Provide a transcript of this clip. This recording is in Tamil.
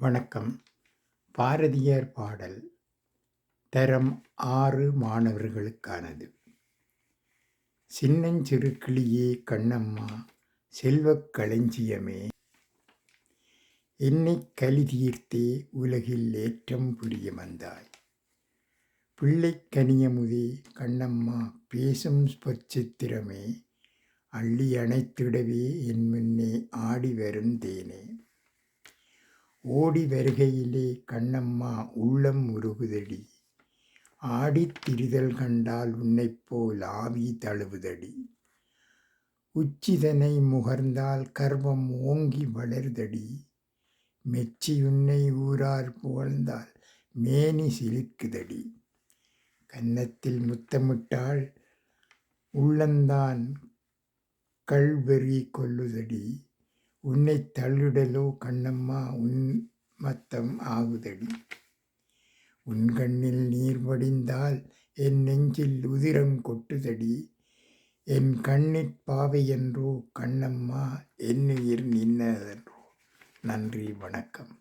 வணக்கம். பாரதியார் பாடல் தரம் ஆறு மாணவர்களுக்கானது. சின்னஞ்சிறு கிளியே கண்ணம்மா செல்வக் களஞ்சியமே. என்னைக் கலி தீர்த்தே உலகில் ஏற்றம் புரிய வந்தாய். பிள்ளைக்கனியமுதே கண்ணம்மா பேசும் பொற்சித்திரமே அள்ளி அணைத்திடவே என் முன்னே ஆடி வரும் தேனே. ஓடி வருகையிலே கண்ணம்மா உள்ளம் உருகுதடி. ஆடித் திரிதல் கண்டால் உன்னைப்போல் ஆவி தழுவுதடி. உச்சிதனை முகர்ந்தால் கர்வம் ஓங்கி வளர்தடி. மெச்சி உன்னை ஊரார் புகழ்ந்தால் மேனி சிலிக்குதடி கன்னத்தில் முத்தமிட்டால் உள்ளந்தான் கள்வெறி கொல்லுதடி. உன்னைத் தள்ளிடலோ கண்ணம்மா உன் மத்தம் ஆகுதடி. உன் கண்ணில் நீர் வடிந்தால் என் நெஞ்சில் உதிரம் கொட்டுதடி. என் கண்ணிற் பாவையன்றோ கண்ணம்மா என்னுயிர் நின்னதென்றோ. நன்றி வணக்கம்.